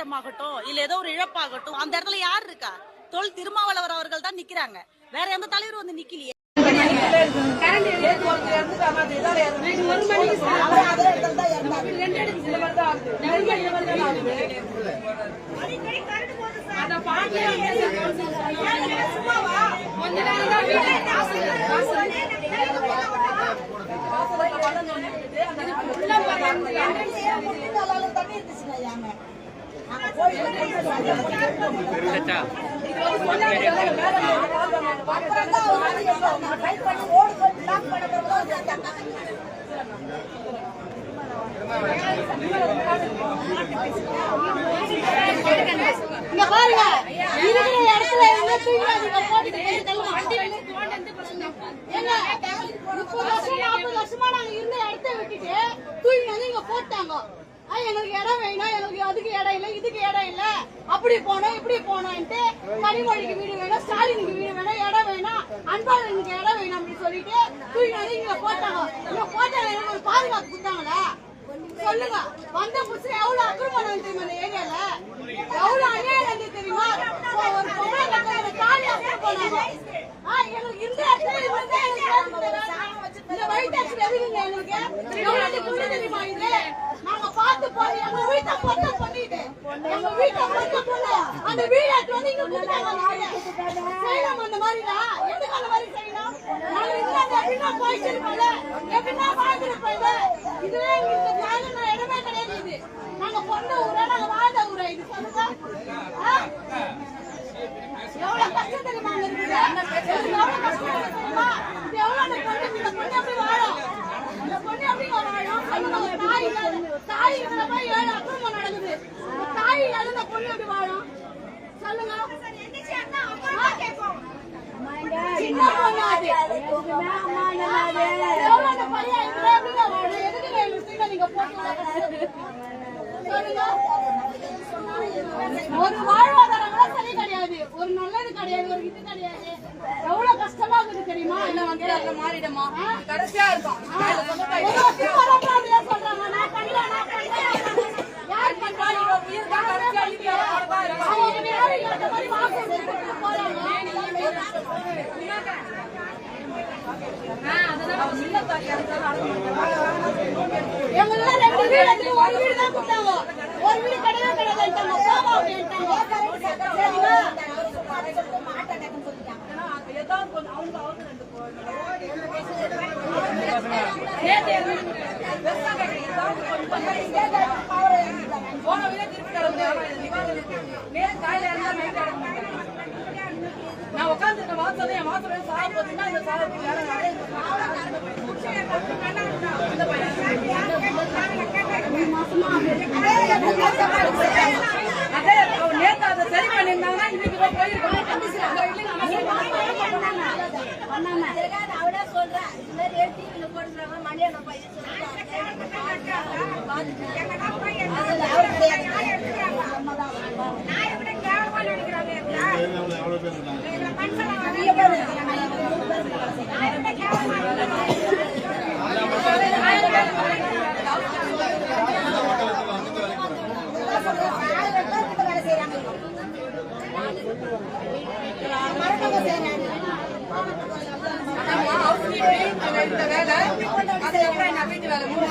போராட்டமாகட்டும் இல்ல ஏதோ ஒரு இழப்பாகட்டும் அந்த இடத்துல யார் இருக்கா? தொல் திருமாவளவர் அவர்கள் தான் நிக்கிறாங்க. வேற எந்த தலைவரும் வந்து நிக்கலையே. இங்க பாருங்க. இருக்கிற இடத்துல என்ன போட்டுட்டு முப்பது வருஷம், நாற்பது வருஷமா நாங்க இருந்த இடத்த விட்டுட்டு வந்து இங்க போட்டாங்க ஆ, எங்களுக்கு இடம் வேணும் எங்களுக்கு அதுக்கு இடம் இல்ல இதுக்கு இடம் இல்ல. அப்படி போனோம் இப்படி போனோம்ட்டு கனிமொழிக்கு வீடு வேணும் ஸ்டாலினுக்கு வீடு வேணும் இடம் வேணும் அன்பாளனுக்கு இடம் வேணும் அப்படின்னு சொல்லிட்டு தூக்கி வந்து இங்க போட்டாங்க. இங்க போட்டாங்க எனக்கு ஒரு பாதுகாப்பு கொடுத்தாங்களா? சொல்லுங்க. வந்த புதுசுல எவ்வளவு அக்கிரமம் நடந்து தெரியுமா அந்த ஏரியால? எவ்வளவு அநியாயம் நடந்து தெரியுமா? ஒரு ஒரு பொம்பளை கட்டளை தாலி அப்புறம் போனாங்க. ஆ, எங்களுக்கு இந்த இடத்துல இருந்தா இந்த white tax எதுக்குங்க எங்களுக்கு? எவ்வளவு தெரியுமா இது? நாங்க பார்த்து போய் எங்க வீட்டை மொத்தம் பண்ணிட்டு, எங்க வீட்டை மொத்தம் அந்த வீடு எடுத்து வந்து இங்க கொடுத்தாங்க செய்யலாம் அந்த மாதிரிலாம். எதுக்கு அந்த மாதிரி செய்யணும்? நாங்க போயிட்டு இருப்போம்ல, எப்படின்னா வாழ்ந்திருப்போம் இது. இதுவே எங்களுக்கு நியாயமான இடமே கிடையாது இது. நாங்க பிறந்த ஊரா, நாங்க வாழ்ந்த ஊரா இது சொல்லுங்க ஆ? எவ்வளவு கஷ்டம் தெரியுமா அங்க இருக்குது? எவ்வளவு கஷ்டம் தெரியுமா? இது எவ்வளவு அந்த பொண்ணு, இந்த பொண்ணு எப்படி வாழும்? இந்த பொண்ணு எப்படி வாழும்? சொல்லுங்க, ஒரு தாய் இல்லாத- தாய் இல்லாத மாதிரி ஏழு அக்கிரமம் நடக்குது. ஒரு தாய் இல்லாத இந்த பொண்ணு எப்படி வாழும்? சொல்லுங்க. சின்ன பொண்ணு அது. எவ்வளவு அந்த பையன் இதுல எப்படிங்க வாழும்? எதுக்குங்க எங்களுக்கு சீக்கிரம் நீங்க போட்டு விட கஷ்டம்? சொல்லுங்க ஒரு வாழ்வாதாரம் கூட சரி கிடையாது. ஒரு நல்லது கிடையாது ஒரு இது கிடையாது. எவ்வளவு கஷ்டமா இருக்குது தெரியுமா? இல்ல வந்து மாறிடுமா? கடைசியா இருக்கும் ஒரு வருஷம் வரப்ப அப்படியே சொல்றாங்க நான் பண்ணல நான் பண்ணல யார் பண்றா நீங்க உயிர் தான் கடைசியா நீங்க அவங்க யாரும் இல்லாத மாதிரி வாக்கு கொடுத்துட்டு போறாங்க எங்கெல்லாம் ரெண்டு வீடு இருக்கு, ஒரு வீடு தான் கொடுத்தாங்க. ஒரு வீடு கிடையவே கிடையாதுன்ட்டாங்க. போமா அப்படின்ட்டாங்க. சரிங்களா? நான் மாசம் என் மாசம் இந்த பையன் வேலை அதுக்கப்புறம் என்ன வீட்டு வேலை? மூணு